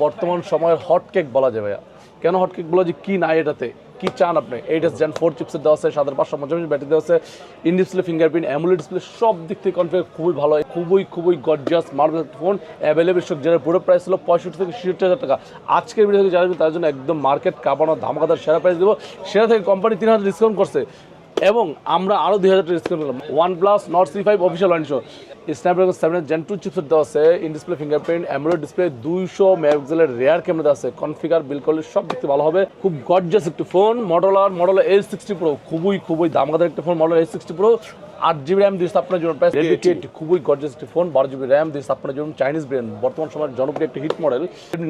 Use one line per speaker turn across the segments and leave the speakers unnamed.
বর্তমান সময়ের hot cake বলা যাবে কেন হট কেক বলা যে কি নাই এটাতে? কি চান আপনি? এইটাস জেন ফোর চিপসের দেওয়া আছে সাত পাঁচশো পঞ্চাশ ব্যাটারি দেওয়া আছে in display fingerprint AMOLED display সব দিক থেকে কনফিগার খুবই ভালো। খুবই খুবই গর্জিয়াস মার্বেল ফোন অ্যাভেলেবেল সব যেটা পুরো প্রাইস ছিল পঁয়ষট্টি থেকে ছেষট্টি হাজার টাকা। আজকের ভিডিও থেকে জানাবেন তার জন্য একদম মার্কেট কাঁপানো, ধামাকাদার সেরা প্রাইস দেবো। সেরা থেকে কোম্পানি তিন হাজার ডিসকাউন্ট করছে। এবং আমরা আরও দুই হাজার ডিসকাউন্ট করলাম। One plus Nord C five official one show Snapdragon seven gen two chipset দেওয়া আছে। In display fingerprint AMOLED display দুইশো মেগাপিক্সেলের রেয়ার ক্যামেরা আছে। কনফিগার বিল করলে সব দেখতে ভালো হবে। খুব গর্জাস একটি ফোন মডেল আর মডেল এইচ সিক্সটি প্রো খুবই খুবই দামগাদার একটা phone model H sixty pro আট জিবি র্যাম দিয়েছে আপনার জন্য প্রাইস রেডমি কে খুবই গর্জাস একটি ফোন বারো জিবি র্যাম দিয়েছে আপনার জন্য চাইনিজ ব্র্যান্ড বর্তমান সময়ের জনপ্রিয় একটি hit model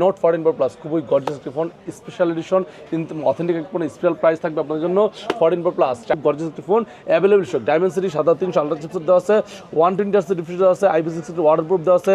note fourteen pro plus খুবই গর্জাস একটি ফোন স্পেশাল এডিশন কিন্তু অথেন্টিক একটি ফোন স্পেশাল প্রাইস থাকবে আপনার জন্য ফোরটিন প্রো প্লাস গর্জাস একটি phone available stock diamond city সাদা তিনশো আলট্রা চিপসেট দেওয়া আছে ওয়ান টোয়েন্টি আসছে ডিফ্রিজ দেওয়া আছে আইপি সিক্স ওয়াটার প্রুফ দেওয়া আছে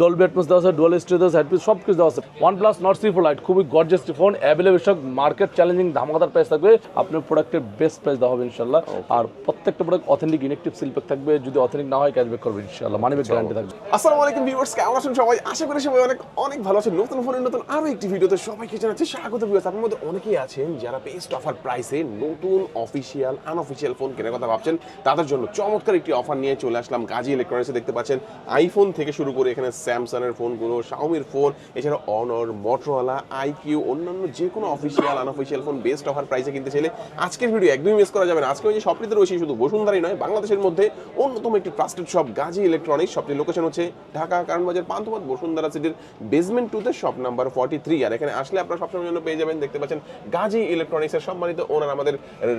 ডলবি অ্যাটমস দেওয়া আছে ডুয়াল স্টোরেজ দেওয়া আছে হেডপিস সব কিছু দেওয়া আছে। OnePlus Nord C four Lite খুবই গর্জাস একটি phone available stock market challenging ধামাকাদার price থাকবে আপনার প্রোডাক্টের বেস্ট প্রাইস দেওয়া হবে ইনশাল্লাহ আর প্রত্যেকটা প্রোডাক্ট অথেন্টিক সিলপ্যাক থাকবে যদি অথেন্টিক না হয় ক্যাশব্যাক করবে মানি ব্যাক গ্যারান্টি থাকবে।
আসসালামু আলাইকুম ভিউয়ার্স কেমন আছেন সবাই? আশা করি সবাই অনেক অনেক ভালো আছেন। নতুন ফোনের নতুন আরও একটি ভিডিওতে সবাইকে জানাচ্ছি স্বাগত ভিউয়ার্স আপনার মধ্যে অনেকেই আছেন যারা বেস্ট অফার প্রাইসে নতুন অফিসিয়াল আনঅফিসিয়াল ফোন কেনার কথা ভাবছেন। তাদের জন্য চমৎকার একটি অফার নিয়ে চলে আসলাম গাজী ইলেকট্রনিক্সে দেখতে পাচ্ছেন। আইফোন থেকে শুরু করে এখানে স্যামসাং এর ফোনগুলো শাওমির ফোন এছাড়া অনর মোটরোলা আইকিউ অন্যান্য যে কোনো official unofficial phone best offer প্রাইসে কিনতে চাইলে আজকের ভিডিও একদমই মিস করা যাবে না। আজকে ওই যে সপ্রীতে রয়েছে শুধু বসুন্ধরাই নয় বাংলাদেশের মধ্যে অন্যতম একটি ট্রাস্টেড শপ গাজী ইলেকট্রনিক্স। শপটির লোকেশন হচ্ছে ঢাকা কারণবাজার পান্থপথ বসুন্ধরা সিটির বেসমেন্ট টুতে শপ নাম্বার ফর্টি থ্রি আর এখানে আসলে আপনারা সবসময় জন্য পেয়ে যাবেন দেখতে পাচ্ছেন গাজী ইলেকট্রনিক্সের সম্মানিত ওনার আমাদের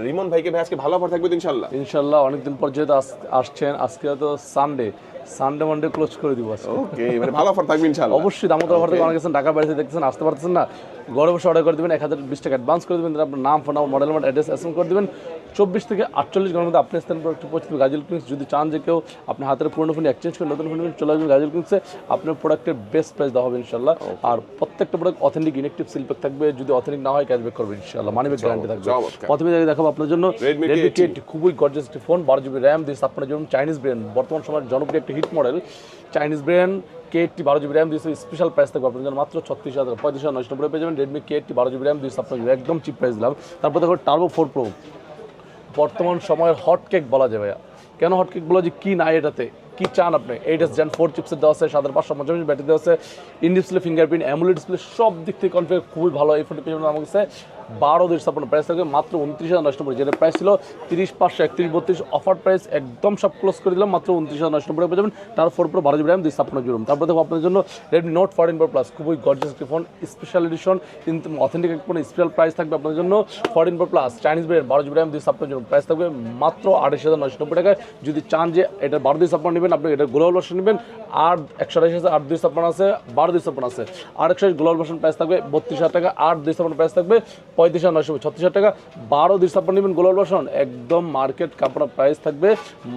রিমন ভাইকে। ভাই আজকে ভালো অফার থাকবে ইনশাল্লাহ
ইনশাল্লাহ অনেকদিন পর যেহেতু আসছেন আজকে তো সানডে সানডে মানডে ক্লোজ করে দিব আজকে।
ওকে মানে ভালো অফার থাকবে ইনশাল্লাহ
অবশ্যই দামোদর অফার থেকে অনেক গেছেন ঢাকা বাড়িতে দেখতেছেন আসতে পারতেছেন না। ঘরে বসে অর্ডার করে দেবেন এক হাজার বিশ টাকা অ্যাডভান্স করে দেবেন আপনার নাম phone number model number address SMS করে দেবেন। চব্বিশ থেকে আটচল্লিশ ঘণ্টার মধ্যে আপনি স্থান একটু পৌঁছে দেবে গাজল কিংস যদি চান যে কেউ আপনি হাতের পুরনো ফোন এক্সচেঞ্জ করে নতুন ফোন চলে আসবেন গাজল কিংসে আপনার প্রোডাক্টের বেস্ট প্রাইস দেওয়া হবে ইনশাল্লাহ আর প্রত্যেকটা প্রোডাক্ট অথেন্টিক ইনেকটিভ সিলপ্যাক থাকবে। যদি অথেন্টিক না হয় ক্যাশব্যাক করবে ইনশাল্লাহ মানি ব্যাক গ্যারান্টি থাকবে। প্রথমে দেখাবো আপনার জন্য। রেডমি
K80
খুবই গর্জাস একটি ফোন বারো জিবি র্যাম দিয়েছে আপনার জন্য চাইনিজ ব্র্যান্ড বর্তমান সময়ের জনপ্রিয় একটি hit model Chinese brand K eighty বারো জিবি র্যাম দিয়েছে স্পেশাল প্রাইস থাকবে আপনার জন্য। মাত্র ছত্রিশ হাজার পঁয়ত্রিশ হাজার নয়শো নব্বই পেয়ে যাবেন। রেডমি কে এইটটি বারো জিবি র্যাম দিয়েছে আপনার একদম চিপ প্রাইস দিলাম। তারপর দেখো টার্বো ফোর প্রো বর্তমান সময়ের হট কেক বলা যাবে কেন হট কেক বলা যে কি নাই এটাতে? কি চান আপনি? এইটাস জেন ফোর চিপসের দেওয়া আছে সাত পাঁচশো পঞ্চাশ ব্যাটারি দেওয়া আছে in display fingerprint AMOLED display সব দিক থেকে কনফিগার খুবই ভালো এই ফোনটি পেয়ে আমার কাছে। বারো দুই ছাপ্পান্ন প্রাইস থাকবে, মাত্র উনত্রিশ হাজার নষ্ট যেটা প্রাইস ছিল তিরিশ পাঁচশো একত্রিশ বত্রিশ অফার প্রাইস একদম সব ক্লোজ করে দিলাম, মাত্র উনত্রিশ হাজার নষ্ট পেয়ে যাবেন। তার ফোর প্রো বারো জিবি র্যাম দুই ছাপ্পান্ন জুরুম তারপর দেখো আপনার জন্য Redmi Note fourteen Pro Plus খুবই গর্জাস একটি ফোন স্পেশাল এডিশন কিন্তু অথেন্টিক একটি ফোন স্পেশাল প্রাইস থাকবে আপনার জন্য fourteen Pro Plus Chinese brand বারো জিবি র্যাম দুই ছাপ্পান্ন জুরুম প্রাইস থাকবে মাত্র আঠাশ হাজার নয়শো নব্বই টাকায়। যদি চান যে এটা বারো দুই ছাপ্পান্ন নেবেন, আপনি এটা গ্লোবাল ভার্সন নেবেন, আর একশো আঠাশ আছে আট দুই ছাপ্পান্ন আছে, বারো দুই ছাপ্পান্ন আছে। আর একশো গ্লোবাল ভার্সন প্রাইস থাকবে বত্রিশ হাজার টাকা আট দুই ছাপ্পান্ন প্রাইস থাকবে পঁয়ত্রিশ হাজার নয়শো ছত্রিশ হাজার টাকা। বারো দুই ছাপ্পান্ন নেবেন গোলাপ বাসন একদম মার্কেট কাপড়ের প্রাইস থাকবে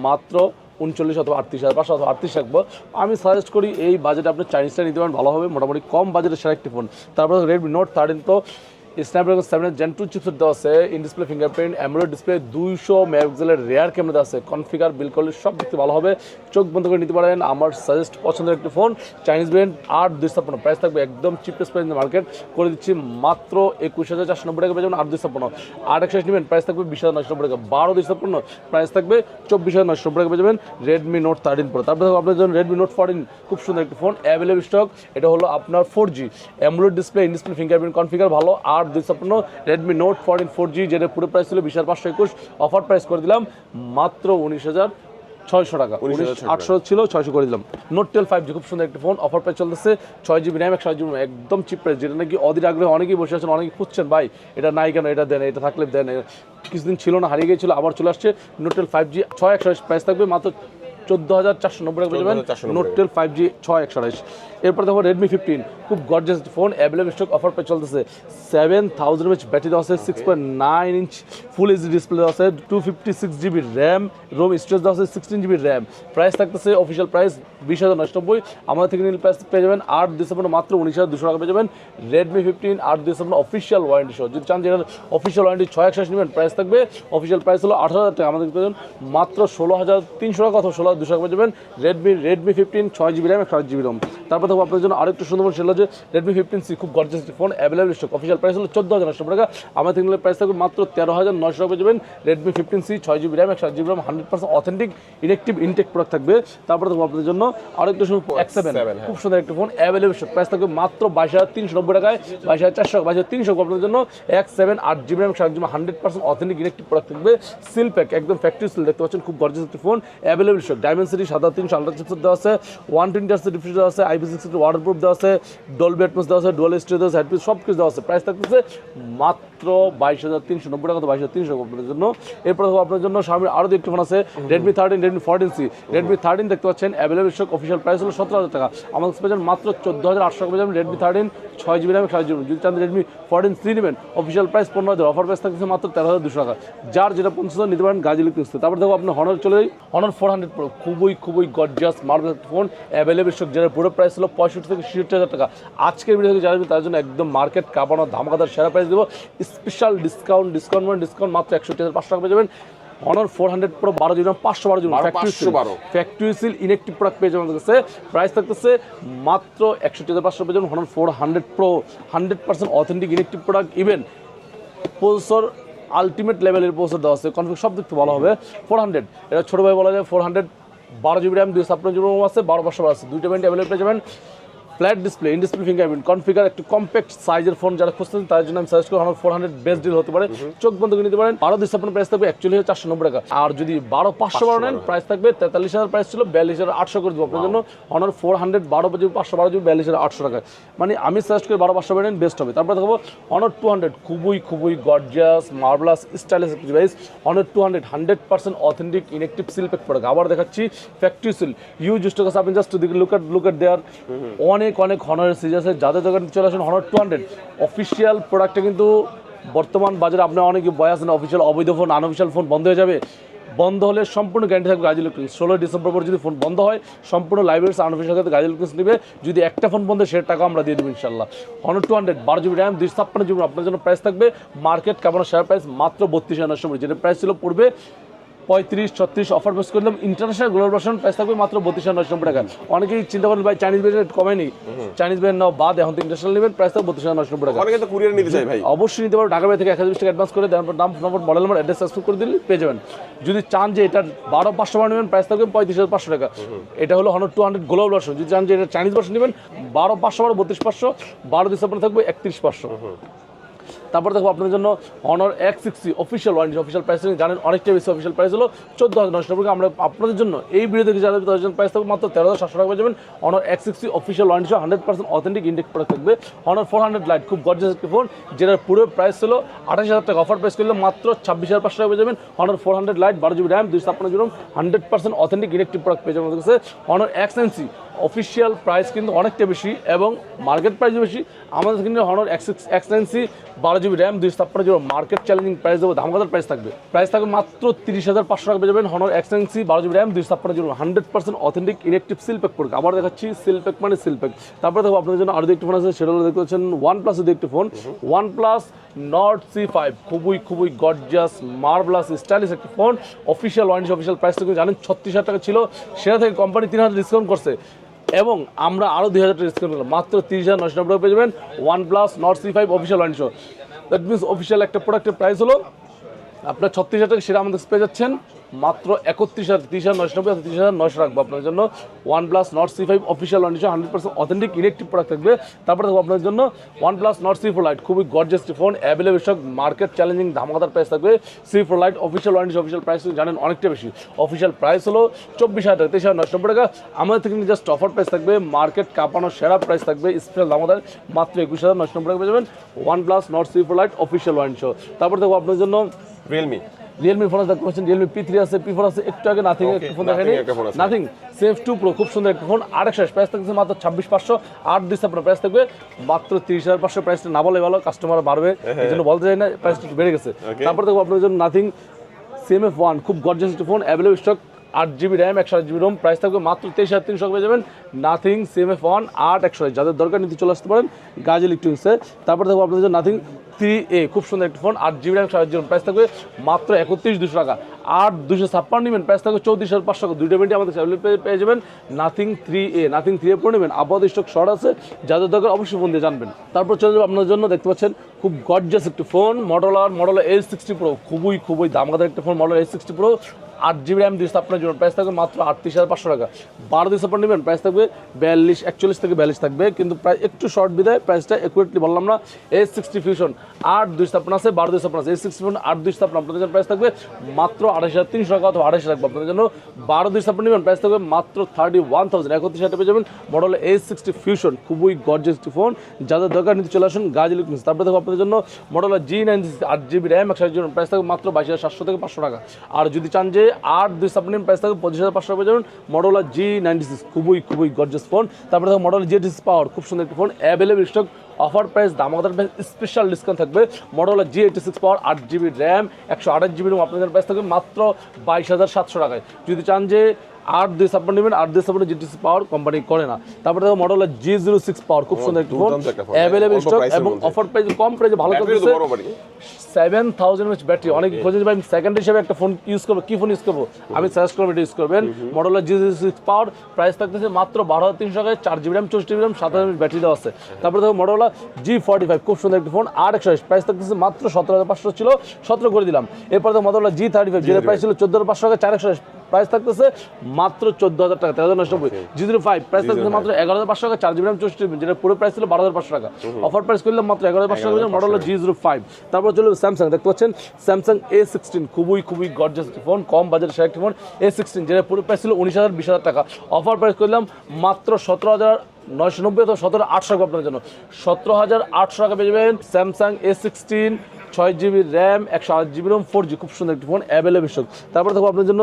মাত্র উনচল্লিশ অথবা আটত্রিশ হাজার, পাঁচশো অথবা আটত্রিশ রাখব। আমি সাজেস্ট করি এই বাজেটে আপনি চাইনিজটা নিতে পারেন, ভালো হবে। মোটামুটি কম বাজেটের সেরা একটি ফোন তারপরে Redmi Note thirteen Pro Snapdragon সেভেনের জেন টু চিপসেট দেওয়া আছে। In display fingerprint AMOLED display দুইশো মেগাপিক্সেলের রেয়ার ক্যামেরা আছে। কনফিগার বিল করলে সব দেখতে ভালো হবে। চোখ বন্ধ করে নিতে পারেন। আমার সাজেস্ট পছন্দের একটি ফোন চাইনিজ ব্র্যান্ড আট দুই ছাপ্পান্ন। প্রাইস থাকবে একদম চিপেস্ট প্রাইস মার্কেট করে দিচ্ছি মাত্র একুশ হাজার চারশো নব্বই টাকা পেয়ে যাবেন আট দুই ছাপ্পান্ন। আট একশো নেবেন। প্রাইস থাকবে বিশ হাজার নয়শো নব্বই টাকা। বারো দুই ছাপ্পান্ন। প্রাইস থাকবে চব্বিশ হাজার নয়শো নব্বই টাকা পেয়ে যাবেন রেডমি নোট থার্টিন প্রো তারপরে আপনার জন্য রেডমি নোট ফোরটিন খুব সুন্দর একটি ফোন অ্যাভেলেবল স্টক এটা হলো আপনার four G AMOLED display in display fingerprint configure ভালো। আট দুই ছাপ্পান্ন Redmi Note fourteen four G যেটা পুরো প্রাইস ছিল বিশ হাজার পাঁচশো একুশ। অফার প্রাইস করে দিলাম মাত্র উনিশ হাজার ছয়শো টাকা।
19,600
আটশো ছিল ছয়শো করে দিলাম। নোট টুয়েলভ ফাইভ জি খুব সুন্দর একটি ফোন অফার প্রাইস চলতেছে ছয় জিবি র্যাম একশো জিবি একদম চিপ প্রাইস যেটা নাকি অধীর আগ্রহে অনেকেই বসে আছেন অনেকেই খুঁজছেন ভাই এটা নাই কেন? এটা দেন এটা থাকলে দেন। কিছুদিন ছিল না হারিয়ে গিয়েছিল আবার চলে আসছে নোট টুয়েলভ ফাইভ জি ছয় একশো প্রাইস থাকবে মাত্র চোদ্দ হাজার চারশো নব্বই টাকা পেয়ে যাবেন।
14,490
নোট টুয়েলভ ফাইভ জি ছয় একশো আড়াইশ এরপর দেখো রেডমি ফিফটিন খুব gorgeous phone available stock offer পেয়ে চলতেছে। সেভেন থাউজেন্ড এমএচ ব্যাটারি দেওয়া আছে six point nine inch full HD display দেওয়া আছে two fifty six GB RAM ROM storage দেওয়া আছে সিক্সটিন জিবি র্যাম প্রাইস থাকতেছে অফিসিয়াল প্রাইস বিশ হাজার নব্বই। আমাদের থেকে নীল প্রাইস পেয়ে যাবেন আট ডিসেম্বর মাত্র উনিশ হাজার দুশো টাকা পেয়ে যাবেন। রেডমি ফিফটিন আট ডিসেম্বর অফিসিয়াল ওয়ারেন্টি সহ যদি চান যে অফিসিয়াল ওয়ারেন্টি ছয় একশো নেবেন প্রাইস থাকবে। অফিসিয়াল প্রাইস হলো আঠারো হাজার টাকা। আমাদের মাত্র ষোলো হাজার তিনশো টাকা অথবা ষোলো হাজার দুশো টাকা যাবেন রেডমি রেডমি ফিফটিন ছয় জিবি র্যাম একশো আট জিবি রম তারপর দেখো আপনার জন্য আরেকটু সুন্দর সেটা হচ্ছে রেডমি ফিফটিন সি খুব gorgeous phone available stock official price হলো চোদ্দ হাজার নশো টাকা। আমাদের থেকে প্রাইস থাকবে মাত্র তেরো হাজার নশো টাকা যাবেন রেডমি ফিফটিন সি ছয় জিবি র্যাম একশো আট GB ROM hundred percent authentic electric intact product থাকবে। তারপর দেখো আপনাদের জন্য আরেকটু সুন্দর এক্স সেভেন
X7, হ্যাঁ।
খুব সুন্দর একটা ফোন অ্যাভেলেবল স্টক প্রাইস থাকবে মাত্র বাইশ হাজার তিনশো নব্বই টাকায়। বাইশ হাজার চারশো বাইশ হাজার তিনশো আপনাদের জন্য এক সেভেন আট জিবি র্যাম সাত GB hundred percent authentic electric product থাকবে। সিল প্যাক একদম ফ্যাক্টরি সিল দেখতে পাচ্ছেন খুব গর্জিয়াস একটি phone available stock Diamond City সাদা তিনশো আল্ট্রা চিপসেট দেওয়া আছে। ওয়ান টোয়েন্টি ডিফ্রিজ দেওয়া আছে। আইপি সিক্স ওয়াটারপ্রুফ দেওয়া আছে। ডল ব্যাটমস দেওয়া আছে। ডুয়াল স্টোরেজ হেডপিস সব কিছু দেওয়া আছে। প্রাইস থাকতেছে মাত্র বাইশ হাজার তিনশো নব্বই টাকা বাইশ হাজার তিনশো আপনাদের জন্য। এরপর আপনার জন্য স্বামীর আরও একটি ফোন আছে Redmi thirteen Redmi fourteen C Redmi thirteen দেখতে পাচ্ছেন অ্যাভেলেবল স্টক অফিসিয়াল প্রাইস হলো সতেরো হাজার টাকা। আমাদের পেয়েছেন মাত্র চোদ্দ হাজার আটশো টাকা রেডমি থার্টিন ছয় জিবি র্যাম ছয় জিবি যদি চান রেডমি ফোরটিন সি নেবেন অফিসিয়াল প্রাইস পনেরো হাজার অফার প্রাইস থাকছে মাত্র তেরো হাজার দুশো টাকা। যার যেটা পঞ্চাশ হাজার নিতে পারেন গাজী লিখতে তারপর দেখো আপনার হনার চলে যাই। হনার ফোর হান্ড্রেড প্রো খুবই খুবই gorgeous marvel phone available stock যেটা পুরো প্রাইস হলো পঁয়ষট্টি থেকে ছেষট্টি হাজার টাকা। আজকের ভিডিও থেকে জানাবেন তার জন্য একদম মার্কেট কাঁপানো, ধামাকাদার সেরা প্রাইস দেবো। স্পেশাল ডিসকাউন্ট ডিসকাউন্ট মানে ডিসকাউন্ট মাত্র একশো হাজার পাঁচশো টাকা পেয়ে যাবেন। অনার ফোর হান্ড্রেড প্রো বারো জিবি পাঁচশো বারো
বারো,
ফ্যাক্টরি সিল ইলেকট্রিক প্রোডাক্ট পেয়ে যাবেন কাছে। প্রাইস থাকতেছে মাত্র একষট্টি হাজার পাঁচশো পেয়ে যাবেন Honor four hundred Pro hundred percent authentic electric product even processor ultimate লেভেলের প্রসেসর দেওয়া আছে। কনফিগ সব দিক থেকে ভালো হবে। ফোর হান্ড্রেড এটা ছোটো ভাই বলা যায় ফোর হান্ড্রেড বারো জিবি র্যাম দুই ছাপ্পান্ন জিবি আছে বারো পাঁচশো আছে। দুইটা ব্যান্ড অ্যাভেলেবল পেয়ে যাবেন। Flat display in display fingerprint configure একটু কম্প্যাক্ট সাইজের ফোন যারা খুঁজতেছেন তার জন্য আমি সাজেস্ট করি আমার ফোর হান্ড্রেড বেস্ট ডিল হতে পারে। চোখ বন্ধ করে নিতে পারেন। বারো দিচ্ছে আপনার প্রাইস থাকবে অ্যাকচুয়ালি চারশো নব্বই টাকা। আর যদি বারো পাঁচশো বারো নেন প্রাইস থাকবে তেতাল্লিশ হাজার প্রাইস ছিল বিয়াল্লিশ হাজার আটশো করে দেবো। আপনার জন্য অনার ফোর হান্ড্রেড বারো জিবি পাঁচশো বারো জিবি বিয়াল্লিশ হাজার আটশো টাকা। মানে আমি সাজেস্ট করি বারো পাঁচশো বারো নেন বেস্ট হবে। তারপরে দেখব অনার টু হান্ড্রেড খুবই খুবই গর্জিয়াস মার্বলাস স্টাইলিশ একটি device Honor two hundred hundred percent authentic intact seal pack product আবার দেখাচ্ছি ফ্যাক্টরি সিল ইউজ কাছে আপনি just look at look at there অনেক অনেক হনারের সিজ আছে। যাদের দোকানে চলে আসেন হনার টু হান্ড্রেড অফিসিয়াল প্রোডাক্টটা কিন্তু বর্তমান বাজারে আপনার অনেকে বয় আছেন অফিসিয়াল অবৈধ ফোন আনঅফিসিয়াল ফোন বন্ধ হয়ে যাবে। বন্ধ হলে সম্পূর্ণ গ্যারান্টি থাকবে গাজী ইলেকট্রিক্স ষোলোই ডিসেম্বর পর যদি ফোন বন্ধ হয়, সম্পূর্ণ লাইব্রেরিস আনঅফিসিয়াল ক্ষেত্রে গাজী ইলেকট্রিক্স নেবে। যদি একটা ফোন বন্ধ হয় সেটা টাকা আমরা দিয়ে দেবো ইনশাল্লাহ হনার টু হান্ড্রেড বারো জিবি র্যাম দুইশো ছাপ্পান্ন জিবি আপনার জন্য প্রাইস থাকবে। মার্কেট কেমন? শেয়ার প্রাইস মাত্র বত্রিশ হাজার সময় যেটা প্রাইস ছিল পূর্বে পঁয়ত্রিশ ছত্রিশ অফার বেস করলাম ইন্টারন্যাশনাল গ্লোবাল ভার্সন প্রাইস থাকবে মাত্র বত্রিশ হাজার নশো টাকা। অনেকেই চিন্তা করেন ভাই চাইনিজ ব্র্যান্ড কমেনি। চাইনিজ ব্র্যান্ড নাও বাদ এখন তো ইন্টারন্যাশনাল নেবেন প্রাইস থাকবে বত্রিশ হাজার নশো টাকা।
অনেকে তো কুরিয়ার নিতে চাই ভাই।
অবশ্যই নিতে পারো। ঢাকা বাড়ি থেকে এক হাজার বিশ টাকা অ্যাডভান্স করে দেওয়ার পর নাম নম্বর মডেল নম্বর অ্যাড্রেস সাবস্ক্রাইব করে দিলে পেয়ে যাবেন। যদি চান যে এটার বারো পাঁচশো বার নেবেন প্রাইস থাকবে পঁয়ত্রিশ হাজার পাঁচশো টাকা। এটা হলো Honor two hundred global version যদি চান যে এটা চাইনিজ ভার্সন নেবেন বারো পাঁচশো বারো বত্রিশ পাঁচশো বারো ডিসেম্বর থাকবে একত্রিশ পাঁচশো। তারপর দেখো আপনাদের জন্য অনার এক sixty official warranty official price জানেন অনেকটা বেশি অফিসিয়াল প্রাইস হলো চোদ্দ হাজার নশো টাকা। আমরা আপনাদের জন্য এই ভিডিও থেকে যাদের তাদের জন্য প্রাইস থাকবে মাত্র তেরো হাজার সাতশো টাকা। পেয়ে যাবেন অনার এক সিক্সটি অফিসিয়াল ওয়ারেন্টি সহ hundred percent authentic index product থাকবে। অনার ফোর হান্ড্রেড লাইট খুব গর্জাস একটি ফোন যেটার পুরো প্রাইস হলো আঠাশ হাজার টাকা। অফার প্রাইস করলে মাত্র ছাব্বিশ হাজার পাঁচশো টাকা। পেয়ে যাবেন অনার ফোর হান্ড্রেড লাইট বারো জিবি র্যাম দুইশো ছাপ্পান্ন GB hundred percent authentic electric product পেয়ে যাবেন আমাদের কাছে। অনার এক্সেন্সি অফিসিয়াল প্রাইস কিন্তু অনেকটা বেশি এবং মার্কেট প্রাইস বেশি। আমাদের কিন্তু হনর এক্সেন্সি বারো জিবি র্যাম দুইশো ছাপ্পান্ন জিবি মার্কেট চ্যালেঞ্জিং প্রাইস দেবো, ধামাকাদার প্রাইস থাকবে। প্রাইস থাকবে মাত্র তিরিশ হাজার পাঁচশো টাকা পেয়ে যাবেন হনর এক্সেন্সি বারো জিবি র্যাম দুই ছাপ্পান্ন GB hundred percent authentic electric seal pack product আবার দেখাচ্ছি সিলপ্যাক মানে সিলপ্যাক তারপরে দেখো আপনাদের জন্য আরও একটি ফোন আছে, সেটা দেখতে পাচ্ছেন ওয়ান প্লাসের একটি phone OnePlus Nord C five খুবই খুবই গর্জাস মার্বলাস স্টাইলিশ একটি phone official warranty official price থেকে জানেন, ছত্রিশ হাজার টাকা ছিল। সেটা থেকে কোম্পানি তিন হাজার ডিসকাউন্ট করছে। এবং আমরা আরও দুই হাজার টাকা ডিসকাউন্ট করলাম। মাত্র তিরিশ হাজার নশো টাকা পেয়ে যাবেন OnePlus Nord C five official warranty that means official একটা প্রোডাক্টের প্রাইস হলো আপনার ছত্রিশ হাজার টাকা সেটা আমাদের পেয়ে যাচ্ছেন। মাত্র একত্রিশ হাজার, তিরিশ হাজার নশো নব্বই তিরিশ হাজার নশো রাখব আপনার জন্য। OnePlus Nord C five official one hundred percent authentic electric product থাকবে। তারপরে দেখব আপনার জন্য OnePlus Nord C four Lite খুবই গর্জাস ফোন অ্যাভেলেবল সব মার্কেট চ্যালেঞ্জিং ধামাকাদার প্রাইস থাকবে। C four Lite official warranty official price জানেন অনেকটা বেশি। অফিসিয়াল প্রাইস হলো চব্বিশ হাজার টাকা তেইশ হাজার নব্বই টাকা। আমাদের থেকে জাস্ট অফার প্রাইস থাকবে মার্কেট কাঁপানো সেরা প্রাইস থাকবে স্পেশাল দামাদার মাত্র একুশ হাজার নশো নব্বই টাকা পেয়ে যাবেন। OnePlus Nord C four Lite official warranty তারপরে দেখব আপনার জন্য
রিয়েলমি
রিয়েলমি ফোন দেখতে পাচ্ছেন রিয়েলমি পি থ্রি আছে পি ফোর আছে একটু আগে নাথিং ফোন
আছে।
নাথিং সেফ টু প্রো খুব সুন্দর একটা ফোন আর একশো প্রাইস থাকছে মাত্র ছাব্বিশ পাঁচশো আট ডিসেম্বর প্রাইস থাকবে মাত্র তিরিশ হাজার পাঁচশো প্রাইসটা না বলে ভালো কাস্টমার বাড়বে এই জন্য বলতে চাই না প্রাইসটা বেড়ে গেছে. তারপর দেখব আপনার জন্য নাথিং সিএমএফ ওয়ান খুব গর্জাস একটা ফোন অ্যাভেলেবল স্টক আট জিবি র্যাম, একশো আট জিবি রোম প্রাইস থাকবে মাত্র তেইশ হাজার তিনশো পেয়ে যাবেন। নাথিং সিএমএফ ওয়ান আট, একশো যাদের দরকার নিতে চলে আসতে পারেন গাজ ইলেকট্রনিক্সে তারপর দেখব আপনাদের জন্য নাথিং থ্রি এ খুব সুন্দর একটি ফোন আট জিবি র্যাম সাড়ে জিবি প্রাইস থাকবে মাত্র একত্রিশ দুশো টাকা। আট দুশো ছাপ্পান্ন নেবেন প্রাইস থাকবে চৌত্রিশ হাজার পাঁচশো টাকা। দুইটা মিনিটে আমাদের পেয়ে পেয়ে যাবেন Nothing three A Nothing three A পরে নেবেন। আপাতত স্টক শর্ট আছে। যাদের দরকার অবশ্যই ফোন দিয়ে জানবেন। তারপর চলে যাব আপনার জন্য, দেখতে পাচ্ছেন, খুব গর্জাস একটি phone Motorola model A sixty Pro খুবই খুবই দামাদার একটা phone model A sixty Pro আট জিবি র্যাম দিচ্ছে আপনার জন্য। প্রাইস থাকবে মাত্র আটত্রিশ হাজার পাঁচশো টাকা। বারো দিন সাপোর্ট নেবেন প্রাইস থাকবে বিয়াল্লিশ, একচল্লিশ থেকে বিয়াল্লিশ থাকবে। কিন্তু প্রায় একটু শর্ট বিদায় প্রাইসটা একুরেটলি বললাম না। এ সিক্সটি ফিউশন আট দুই স্থাপন আছে, বারো দুই স্থাপন আছে। এ সিক্সটি ফিউশন আট দুই স্থাপন, আপনাদের জন্য প্রাইস থাকবে মাত্র আঠাশ হাজার তিনশো টাকা অথবা আঠাশ রাখব আপনাদের জন্য বারো দুই স্থাপন নেবেন প্রাইস থাকবে মাত্র থার্টি ওয়ান থাউজেন্ড একত্রিশ হাজার পেয়ে যাবেন মডেল এ সিক্সটি ফিউশন খুবই গর্জেস ফোন যাদের দরকার নিতে চলে আসুন, গাজ ইলেকট্রনিক্স তারপরে দেখো আপনাদের জন্য মডেল জি নাইন আট জিবি র্যাম একশো প্রাইস থাকবে মাত্র বাইশ হাজার সাতশো থেকে পাঁচশো টাকা। আর যদি চান যে আট দুই সাবমেরিন প্রাইস থাকবে পঁচিশ হাজার পাঁচশো পেয়ে যাবেন মডেল জি নাইনটি সিক্স খুবই খুবই গর্জেস ফোন তারপরে থাকবে মডেল জি সিক্স পাওয়ার খুব সুন্দর একটি phone available stock offer price দামাদার price special discount থাকবে। Model G eighty six power আট জিবি র্যাম একশো আঠাশ জিবি রুম আপনাদের প্রাইস থাকবে মাত্র বাইশ হাজার সাতশো টাকায়। যদি চান যে আট দুই সাপোর্ট নেবেন আট দুই সাপোর্টে জিটিসি পাওয়ার কোম্পানি করে না। তারপরে দেখো model G zero six power খুব সুন্দর একটি ফোন। অ্যাভেলেবল স্টক এবং অফার প্রাইস কম প্রাইসে ভালো চলতেছে। সেভেন থাউজেন্ড এমএচ ব্যাটারি অনেক বোঝেন ভাই সেকেন্ড হিসেবে একটা ফোন ইউজ করব। কি ফোন ইউজ করব? আমি সাজেস্ট করব এটা ইউজ করবেন। Model G zero six power price থাকতেছে মাত্র বারো হাজার তিনশো টাকায় চার জিবি র্যাম চৌষট্টি জিবি র্যাম সাত হাজার ব্যাটারি দেওয়া আছে। তারপরে দেখো মডেল জি ফর্টি ফাইভ খুব সুন্দর একটি ফোন আর একশো প্রাইস থাকতেছে মাত্র সতেরো হাজার পাঁচশো ছিল সতেরো করে দিলাম। এরপর দেখো মডেল জি থার্টি ফাইভ যেটা প্রাইস ছিল চোদ্দ হাজার পাঁচশো টাকা চার একশো প্রাইস থাকতেছে মাত্র চোদ্দ হাজার টাকা তেরো হাজার নব্বই জি জিরো ফাইভ প্রাইস থাকতেছে মাত্র এগারো হাজার পাঁচশো টাকা চার জিবি র্যাম চৌষট্টি যেটা পুরো প্রাইস ছিল বারো হাজার পাঁচশো টাকা। অফার প্রাইস করলাম মাত্র এগারো হাজার পাঁচশো টাকা মডেল জি জিরো ফাইভ তারপর চলো স্যামসাং দেখতে পাচ্ছেন? স্যামসাং এ সিক্সটিন খুবই খুবই গর্জাস ফোন কম বাজারের সেরা একটি ফোন এ সিক্সটিন যেটা পুরো প্রাইস ছিল উনিশ হাজার বিশ হাজার টাকা। অফার প্রাইস করলাম মাত্র সতেরো হাজার নয়শো নব্বই অথবা সতেরো আটশো টাকা আপনার জন্য। সতেরো হাজার আটশো টাকা পেয়ে যাবেন স্যামসাং এ সিক্সটিন ছয় জিবি র্যাম একশো আট জিবি রোম ফোর জি খুব সুন্দর একটি ফোন অ্যাভেলেবল স্টক তারপরে দেখো আপনার জন্য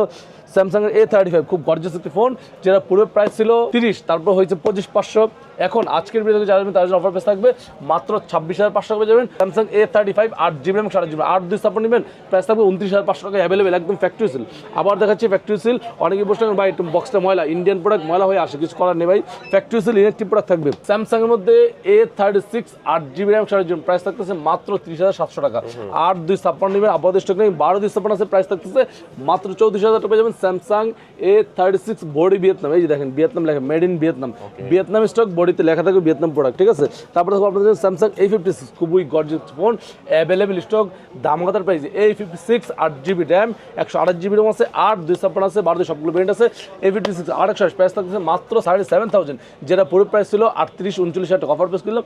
স্যামসাংয়ের এ থার্টি ফাইভ খুব গর্জাস একটি ফোন যেটা পুরো প্রাইস ছিল তিরিশ, তারপর হয়েছে পঁচিশ পাঁচশো। এখন আজকের ভিডিওতে যারা তার জন্য অফার প্রাইস থাকবে। মাত্র ছাব্বিশ হাজার পাঁচশো টাকা যাবেন। স্যামসাং এ থার্টি ফাইভ আট জিবি র্যাম সাড়ে জিবি আট দুই স্থাপন নেবেন প্রাইস থাকবে উনত্রিশ হাজার পাঁচশো টাকা অ্যাভেলেবেল একদম ফ্যাক্টরি সিল আবার দেখাচ্ছি ফ্যাক্টরি সিল অনেকে বসে ভাই একটু বক্সটা ময়লা ইন্ডিয়ান প্রোডাক্ট ময়লা হয়ে আসে কিছু করার নেই ভাই। ফ্যাক্টরি সিল ইলেকট্রিক প্রোডাক্ট থাকবে। স্যামসাং এর মধ্যে এ থার্টি সিক্স আট জিবি র্যাম সাড়ে জিবি প্রাইস থাকতেছে মাত্র ত্রিশ হাজার সাতশো টাকা। আট দুই ছাপ্পান্ন নেবেন আপাতত স্টক নেই বারো দুই ছাপ্পান্ন আছে প্রাইস থাকতেছে মাত্র চৌত্রিশ হাজার টাকা যাবেন Samsung A thirty six body Vietnam এই যে দেখেন ভিয়েতনাম লেখা made in Vietnam Vietnam stock বডিতে লেখা থাকবে ভিয়েতনাম প্রোডাক্ট ঠিক আছে? তারপরে দেখো আপনাদের স্যামসাং এ ফিফটি সিক্স খুবই গর্জিয়াস ফোন অ্যাভেলেবেল স্টক দামগাতার প্রাইস এ ফিফটি সিক্স আট জিবি র্যাম একশো আঠাশ জিবি র্যাম আছে আট দুই ছাপ্পান্ন আছে, বারো সবগুলো ভেরিয়েন্ট আছে। এ ফিফটি সিক্স আট একশো প্রাইস থাকতেছে মাত্র সাড়ে সেভেন থাউজেন্ড যেটা পুরো প্রাইস ছিল আটত্রিশ, উনচল্লিশ হাজার টাকা অফার প্রাইস করলাম,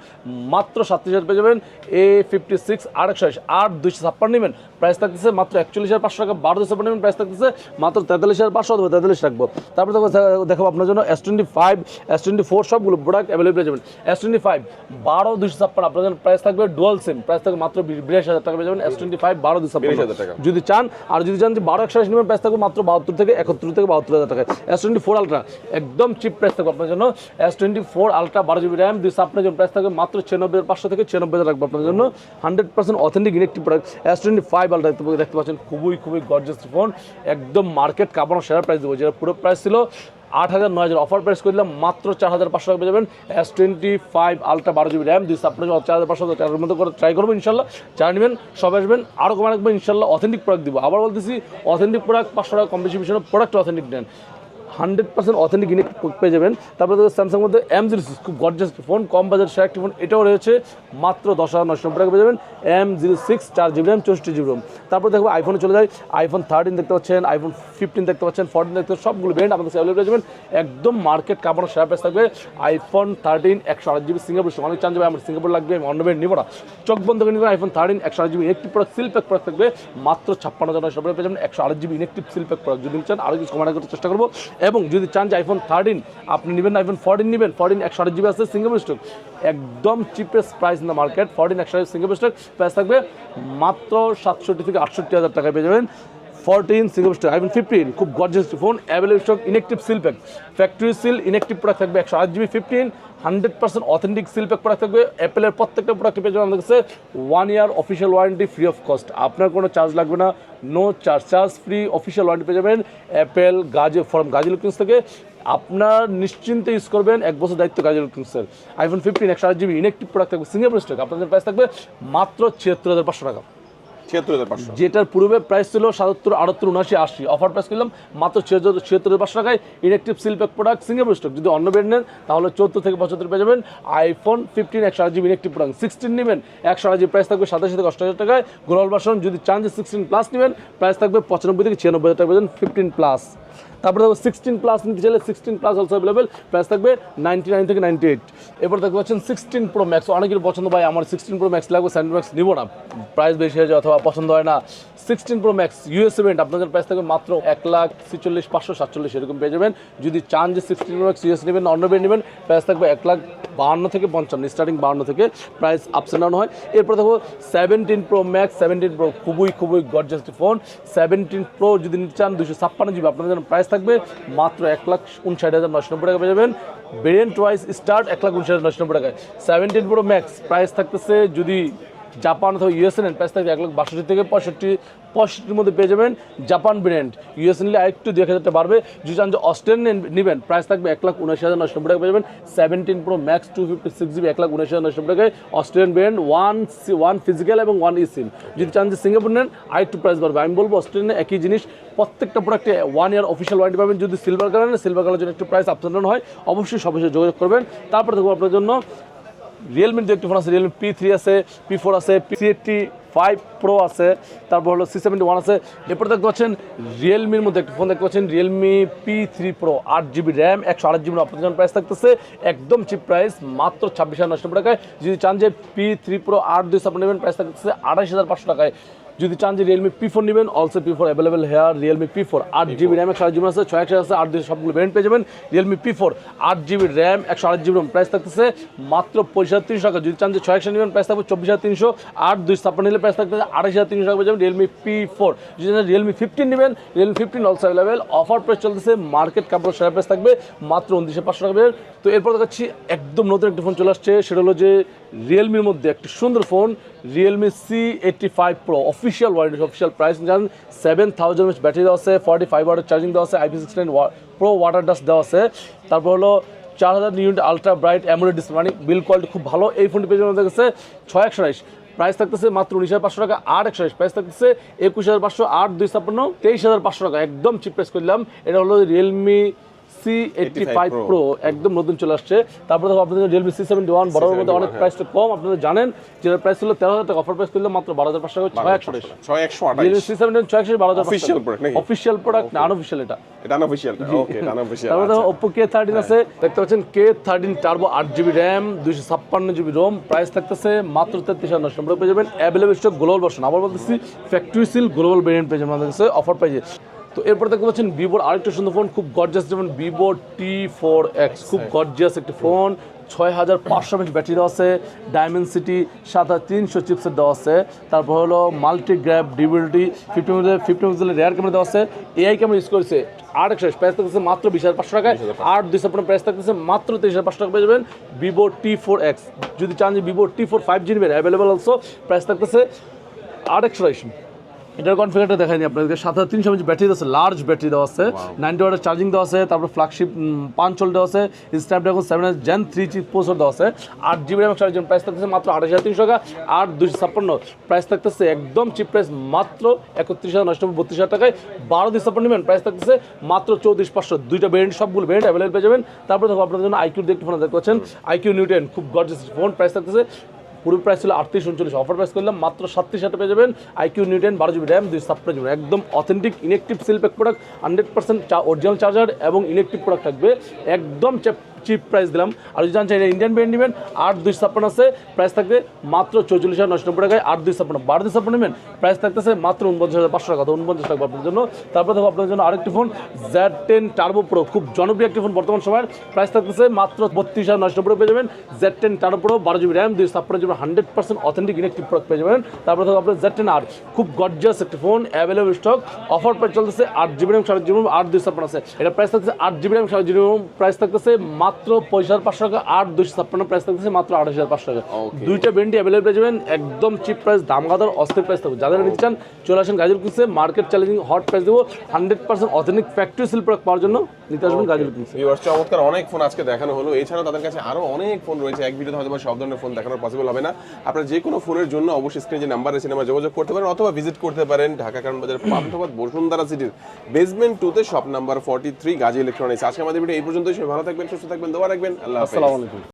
মাত্র সাতত্রিশ হাজার পেয়ে যাবেন। এ ফিফটি সিক্স আট একশো আট দুইশো ছাপ্পান্ন নেবেন। প্রাইস থাকতেছে মাত্র একচল্লিশ হাজার পাঁচশো টাকা, বারো দুই ছাপ্পান্ন নেবেন। প্রাইস থাকতেছে মাত্র তেতাল্লিশ হাজার পাঁচশো অথবা তেতাল্লিশ রাখব। তারপরে দেখো দেখো আপনার জন্য S twenty five S twenty four সবগুলো প্রোডাক্ট অ্যাভেলেবল পেয়ে যাবেন। এস টোয়েন্টি ফাইভ বারো দুইশো ছাপ্পান্ন। আপনার জন্য প্রাইস থাকবে ডুয়াল সিম প্রাইস থাকবে মাত্র বিরাশি হাজার টাকা পেয়ে যাবেন। এস টোয়েন্টি ফাইভ বারো দুইশো
82,000 টাকা।
যদি চান আর যদি চান যে বারো একশো আশি নেবেন প্রাইস থাকবে মাত্র বাহাত্তর থেকে একাত্তর থেকে বাহাত্তর হাজার টাকা এস টোয়েন্টি ফোর আলট্রা একদম চিপ প্রাইস থাকবে আপনার জন্য। এস টোয়েন্টি ফোর আলট্রা বারো জিবি র্যাম দুইশো আপনার জন্য প্রাইস থাকবে মাত্র ছিয়ানব্বই পাঁচশো থেকে ছিয়ানব্বই হাজার রাখব আপনার জন্য। Hundred percent authentic electric product S twenty five Ultra দেখতে দেখতে পাচ্ছেন। খুবই খুবই গর্জাস ফোন একদম মার্কেট কাপানো সেরা প্রাইস দেবো। যেটা পুরো প্রাইস ছিল আট হাজার নয় হাজার অফার প্রাইস করলাম মাত্র চার হাজার পাঁচশো টাকা পেয়ে যাবেন। এস টোয়েন্টি ফাইভ আলট্রা বারো জিবি র্যাম দুই আপনার চার হাজার পাঁচশো টাকার মধ্যে করে ট্রাই করব ইনশাল্লাহ। চার নেবেন, সবাই আসবেন আরও কমে রাখবেন ইনশাল্লাহ অথেন্টিক প্রোডাক্ট দিব। আবার বলতেছি অথেন্টিক প্রোডাক্ট পাঁচশো টাকা কম বেশি প্রোডাক্ট অথেন্টিক নেন। হান্ড্রেড পার্সেন্ট অথেন্টিক ইনেক পেয়ে যাবেন। তারপরে দেখো স্যামসাং মধ্যে এম জিরো সিক্স খুব গর্জাস ফোন কম বাজার সেরা একটি ফোন এটাও রয়েছে, মাত্র দশ হাজার নশো নব্বই টাকা পেয়ে যাবেন। এম জিরো সিক্স চার জিবি র্যাম চৌষট্টি জিবি রোম তারপর দেখব আইফোনে চলে যায় আইফোন থার্টিন দেখতে পাচ্ছেন আইফোন ফিফটিন দেখতে পাচ্ছেন ফোরটিন দেখতে পাচ্ছেন, সবগুলো ব্র্যান্ড আমাদের অ্যাভেলেবল পেয়ে যাবেন একদম মার্কেট কাপানো সেরা প্রাইস থাকবে আইফোন থার্টিন একশো আট জিবি সিঙ্গাপুর অনেক চান যাবে আমার সিঙ্গাপুর লাগবে, আমি অন্য ব্র্যান্ড নিবো না। চোখ বন্ধ করে নিবেন আইফোন থার্টিন একশো আট জিবি একটি প্রোডাক্ট সিল প্যাক প্রোডাক্ট থাকবে, মাত্র ছাপ্পান্ন হাজার নশো পেয়ে যাবেন, একশো আট GB inactive seal pack product যদি চান আরও কিছু কমানো করতে চেষ্টা করব। এবং যদি চান যে আইফোন থার্টিন আপনি নেবেন আইফোন ফোরটিন নেবেন ফোরটিন একশো আট জিবি আছে সিঙ্গেল স্টক একদম cheapest price in the market fourteen একশো সিঙ্গেল স্টক প্রাইস থাকবে। মাত্র সাতষট্টি থেকে আটষট্টি হাজার টাকায় পেয়ে যাবেন। Fourteen Singapore stock iPhone fifteen খুব gorgeous phone available stock inactive seal pack factory seal inactive product থাকবে একশো আট GB fifteen hundred percent authentic seal pack product থাকবে অ্যাপেলের প্রত্যেকটা প্রোডাক্ট পেয়ে যাবেন আমাদের কাছে one year official warranty free of cost আপনার কোনো চার্জ লাগবে না no charge charge free official warranty পেয়ে যাবেন অ্যাপেল গাজে ফর্ম গাজী ইলেকট্রনিক্স থেকে, আপনার নিশ্চিন্তে ইউজ করবেন, এক বছর দায়িত্ব কাজের কিংসের আইফোন ফিফটিন একশো আট জিবি ইনেকটিভ প্রোডাক্ট থাকবে সিঙ্গেল স্টক আপনাদের প্রাইস থাকবে মাত্র ছিয়াত্তর হাজার পাঁচশো টাকা। যেটার পূর্বে প্রাইস ছিল সাতাত্তর, আটাত্তর, উনআশি, আশি। অফার প্রাইস করলাম মাত্র ছিয়াত্তর ছিয়াত্তর পাঁচশো টাকায় electric seal pack product single stock যদি অন্য ব্র্যান্ড নেন, তাহলে চোদ্দ থেকে পঁচাত্তর পেয়ে যাবেন আইফোন ফিফটিন একশো আট জিবি ইলেকট্রিক প্রোডাক্ট সিক্সটিন নেবেন, একশো আট জিবি প্রাইস থাকবে সাতাশি থেকে অষ্টাশি টাকায়। গ্লোবাল বাসন যদি চান যে সিক্সটিন প্লাস নেবেন প্রাইস থাকবে পঁচানব্বই থেকে ছিয়ানব্বই হাজার টাকা পেয়ে ফিফটিন প্লাস তারপরে দেখব সিক্সটিন প্লাস নিতে চাইলে sixteen plus also available price থাকবে নাইনটি নাইন থেকে নাইনটি এইট এবার দেখতে পাচ্ছেন সিক্সটিন প্রো ম্যাক্স অনেকের পছন্দ ভাই, আমার সিক্সটিন প্রো ম্যাক্স লাগবে স্যান্ড ম্যাক্স নিবো না। প্রাইস বেশি হয়ে যায় অথবা পছন্দ হয় না। Sixteen pro max US event আপনাদের প্রাইস থাকবে মাত্র এক লাখ ছিচল্লিশ পাঁচশো সাতচল্লিশ, এরকম পেয়ে যাবেন। যদি চান যে সিক্সটিন প্রো ম্যাক্স ইউএস নেবেন, অন্য নেবেন প্রাইস থাকবে এক লাখ বাহান্ন থেকে পঞ্চান্ন স্টার্টিং বাহান্ন থেকে প্রাইস আপস ডাউন হয়। এরপর দেখো seventeen pro max seventeen pro খুবই খুবই গর্জাস ফোন সেভেন্টিন প্রো যদি নিতে চান দুশো ছাপ্পান্ন জিবি আপনাদের জন্য প্রাইস থাকবে। মাত্র এক লাখ উনষাট হাজার নশো নব্বই টাকা পেয়ে যাবেন। ভেরিয়েন্ট ওয়াইজ স্টার্ট এক লাখ উনষাট হাজার নশো নব্বই টাকায়। সেভেন্টিন প্রো ম্যাক্স প্রাইস থাকতেছে যদি জাপান অথবা ইউএসএ নেন প্রাইস থাকবে এক লাখ বাষট্টি থেকে পঁয়ষট্টি, পঁয়ষট্টির মধ্যে পেয়ে যাবেন জাপান ব্র্যান্ড। ইউএস নিলে আরেকটু দু এক হাজার টাকা বাড়বে। যদি চান যে অস্ট্রেলিয়ান নেবেন প্রাইস থাকবে এক লাখ উনিশ হাজার নশো টাকা পেয়ে যাবেন। Seventeen pro max two fifty six GB এক লাখ উনিশ হাজার নশো টাকায় Australian brand one one physical এবং ওয়ান ই সিম যদি চান যে সিঙ্গাপুর নেন, আরেকটু প্রাইস বাড়বে। আমি বলব অস্ট্রেলিয়ানে একই জিনিস, প্রত্যেকটা প্রোডাক্টে ওয়ান ইয়ার অফিসিয়াল ওয়ারেন্টি পাবেন। যদি সিলভার কালার নেন সিলভার কালার জন্য একটু প্রাইস আপসান হয়, অবশ্যই সবাই যোগাযোগ করবেন। তারপর দেখব আপনার জন্য রিয়েলমির যে একটি ফোন আছে রিয়েলমি পি থ্রি আছে পি ফোর আছে পি এইটটি ফাইভ প্রো আছে, তারপর হলো সি সেভেন্টি ওয়ান আছে। এরপর দেখতে পাচ্ছেন রিয়েলমির মধ্যে একটি ফোন দেখতে পাচ্ছেন রিয়েলমি পি থ্রি প্রো আট জিবি র্যাম একশো আট জিবি অপারেশন প্রাইস থাকতেছে, একদম চিপ প্রাইস মাত্র ছাব্বিশ হাজার নশো টাকায় যদি চান যে পি থ্রি প্রো আট দুই সাপোর্ট নেবেন প্রাইস থাকতেছে আড়াইশ হাজার পাঁচশো টাকায়। যদি চান যে রিয়েলমি পি ফোর নেবেন also P four available here Realme P four আট জিবি র্যাম একশো আট জিবি আছে ছয় একশো আছে আট দুশো সবগুলো ব্র্যান্ড পেয়ে যাবেন। রিয়েলমি পি ফোর আট জিবি র্যাম একশো আট জিবি প্রাইস থাকতেছে মাত্র পঁচিশ হাজার তিনশো টাকা। যদি চান যে ছয় একশো নেবেন প্রাইস থাকবে চব্বিশ হাজার তিনশো আট দুই ছাপ্পান্ন নিলে প্রাইস থাকতেছে আড়াইশ হাজার তিনশো টাকা পেয়ে যাবেন রিয়েলমি পি ফোর যদি চান রিয়েলমি ফিফটিন নেবেন Realme fifteen also available offer price চলতেছে মার্কেট কাপড় সেরা প্রাইস থাকবে মাত্র উনত্রিশে পাঁচশো টাকা পেয়ে। তো এরপর দেখাচ্ছি একদম নতুন একটি ফোন চলে আসছে সেটা হলো যে রিয়েলমির মধ্যে একটি সুন্দর phone Realme C eighty five pro official warranty official price জানেন। সেভেন থাউজেন্ড এমএচ ব্যাটারি দেওয়া আছে ফর্টি ফাইভ ওয়াটার চার্জিং দেওয়া আছে IP sixteen pro water dust দেওয়া আছে। তারপর হলো চার হাজার unit ultra bright AMOLED display মানে বিল কোয়ালিটি খুব ভালো। এই ফোনটি পেয়ে যাবেন গেছে ছয় একশো আড়াইশ প্রাইস থাকতেছে মাত্র উনিশ হাজার পাঁচশো টাকা, আট একশো প্রাইস থাকতেছে একুশ হাজার পাঁচশো, আট দুই ছাপ্পান্ন, তেইশ হাজার পাঁচশো টাকা। একদম চিপ প্রাইস করলাম এটা হলো Realme C eighty five pro একদম নতুন চলে আসছে। তারপরে দেখো আপনাদের রিয়েলমি সি সেভেন্টি ওয়ান বড়ের মধ্যে অনেক
হ্যাঁ।
প্রাইসটা কম। আপনারা জানেন যেটার প্রাইস ছিল তেরো হাজার টাকা অফার প্রাইস করলে মাত্র বারো হাজার পাঁচশো টাকা ছয় একশো
ছয় একশো
রিয়েলমি সি সেভেন্টি ছয় একশো বারো হাজার
product নাকি?
অফিসিয়াল প্রোডাক্ট না আনঅফিসিয়াল এটা।
এটা আনঅফিসিয়াল ওকে আনঅফিসিয়াল
তারপরে দেখো ওপো কে থার্টিন আছে। দেখতে পাচ্ছেন কে থার্টিন টার্বো আট জিবি র্যাম দুইশো ছাপ্পান্ন জিবি রোম প্রাইস থাকতেছে মাত্র তেত্রিশ হাজার নশো পেয়ে যাবেন। অ্যাভেলেবল স্টক গ্লোবাল ভার্সন আবার বলতেছি ফ্যাক্টরি সিল গ্লোবাল ভেরিয়েন্ট পেয়ে যাবেন আমাদের কাছে। অফার পেয়ে তো এরপর দেখতে পাচ্ছেন ভিভোর আরেকটা সুন্দর ফোন খুব গর্জিয়াস যেমন ভিভো টি ফোর এক্স খুব গর্জিয়াস একটি ফোন ছয় হাজার পাঁচশো এমএচ ব্যাটারি দেওয়া আছে ডায়মন্ড সিটি সাত হাজার তিনশো চিপসের দেওয়া আছে। তারপর হলো মাল্টি গ্র্যাপ ডিবিলিটি ফিফটি মধ্যে ফিফটি মেগাপিক্সেলের রেয়ার ক্যামেরা দেওয়া আছে। এআই ক্যামেরা ইউজ করেছে আট একশো প্রাইস থাকতেছে মাত্র বিশ হাজার পাঁচশো টাকায় আট দুইশো আপনার প্রাইস থাকতেছে মাত্র তেইশ হাজার পাঁচশো টাকা পেয়ে যাবেন ভিভো টি ফোর এক্স যদি চান যে Vivo T four five G নেবেন অ্যাভেলেবেল অলসো প্রাইস থাকতেছে আট একশো এটার কনফিগারটা দেখায়নি আপনাদেরকে। সাত হাজার তিনশো এমএচ ব্যাটারি দেওয়া আছে লার্জ ব্যাটারি দেওয়া আছে নাইনটি ওয়াটের চার্জিং দেওয়া আছে তারপর ফ্ল্যাগশিপ পাঁচ চল দেওয়া আছে Snapdragon seven gen three chip processor দেওয়া আছে আট জিবি র্যাম একশো প্রাইস থাকতেছে মাত্র আঠাশ হাজার তিনশো টাকা আট দুশো ছাপ্পান্ন প্রাইস থাকতেছে একদম চিপ প্রাইস মাত্র একত্রিশ হাজার নশো বত্রিশ হাজার টাকায়। বারো দুশো ছাপ্পান্ন নেবেন প্রাইস থাকতেছে মাত্র চৌত্রিশ পাঁচশো। দুইটা ভেরিয়েন্ট সবগুলো ভেরিয়েন্ট অ্যাভেলেবল পেয়ে যাবেন। তারপরে দেখো আপনাদের জন্য আইকিউ দেখতে ফোন দেখতে পাচ্ছেন আইকিউ নিউটেন খুব গর্জেস ফোন প্রাইস থাকতেছে পুরো প্রাইস ছিল আটত্রিশ, উনচল্লিশ। অফার প্রাইস করলাম মাত্র সাতত্রিশ হাজার পেয়ে যাবেন আইকিউ নিউটেন বারো জিবি র্যাম দুই সাপ্রাইজ জিবি একদম authentic electric seal pack product hundred percent original charger এবং ইলেকট্রিক প্রোডাক্ট থাকবে। একদম চিপ প্রাইস দিলাম। আর যদি এটা ইন্ডিয়ান ব্র্যান্ড নেবেন, আট দুই ছাপ্পান্ন আছে প্রাইস থাকবে মাত্র চৌচল্লিশ হাজার নশো নব্বই টাকায় আট দুই ছাপ্পান্ন। বারো দুই ছাপ্পান্ন নেবেন প্রাইস থাকতেছে মাত্র উনপঞ্চাশ হাজার পাঁচশো টাকা। উনপঞ্চাশ টাকা আপনার জন্য। তারপর দেখো আপনার জন্য আরেকটি phone Z ten turbo pro খুব জনপ্রিয় একটি ফোন বর্তমান সময়ের। প্রাইস থাকতেছে মাত্র বত্রিশ হাজার নশো নব্বই পেয়ে যাবেন। জেড টেন টার্বো প্রো বারো জিবি র্যাম দুই ছাপ্পান্ন GB hundred percent authentic electric product পেয়ে যাবেন। তারপর দেখো আপনার জেড টেন আর খুব গর্জিয়াস একটি phone available stock offer price চলতেছে আট জিবি র্যাম সাড়ে জিবি আট দুই ছাপ্পান্ন আছে। এটা প্রাইস থাকতেছে আট জিবি র্যাম সাড়ে জিবি প্রাইস থাকতেছে মাত্র পঁয়ষট্টি হাজার পাঁচশো টাকা আট দুইশো ছাপ্পান্ন প্রাইস থাকতেছে মাত্র আঠাশ হাজার পাঁচশো টাকা। দুইটা ব্র্যান্ডই অ্যাভেলেবল পেয়ে যাবেন একদম চিপ প্রাইস দামগাদার অস্থির প্রাইস থাকবে। যাদের নিতে চান চলে আসেন গাজীপুর কিনছে মার্কেট চ্যালেঞ্জিং হট প্রাইস দেবো। Hundred percent authentic factory seal product পাওয়ার জন্য নিতে আসবেন গাজীপুর তিনশো
ভিউয়ার্স চমৎকার অনেক ফোন আজকে দেখানো হলো। এছাড়াও তাদের কাছে আরও অনেক ফোন রয়েছে। এক ভিডিওতে হয়তো বা সব ধরনের ফোন দেখানো পসিবল হবে না। আপনারা যে কোনো ফোনের জন্য অবশ্যই স্ক্রিনে যে নাম্বার আছে নাম্বার যোগাযোগ করতে পারেন অথবা ভিজিট করতে পারেন ঢাকা কারণ বাজার পান্থপথ বসুন্ধরা সিটির বেসমেন্ট টুতে shop number forty three Gazi electronics আজকে আমাদের ভিডিও এই পর্যন্তই। সবাই ভালো থাকবেন সুস্থ থাকবেন। দোয়া রাখবেন আল্লাহ হাফেজ
আসসালামু আলাইকুম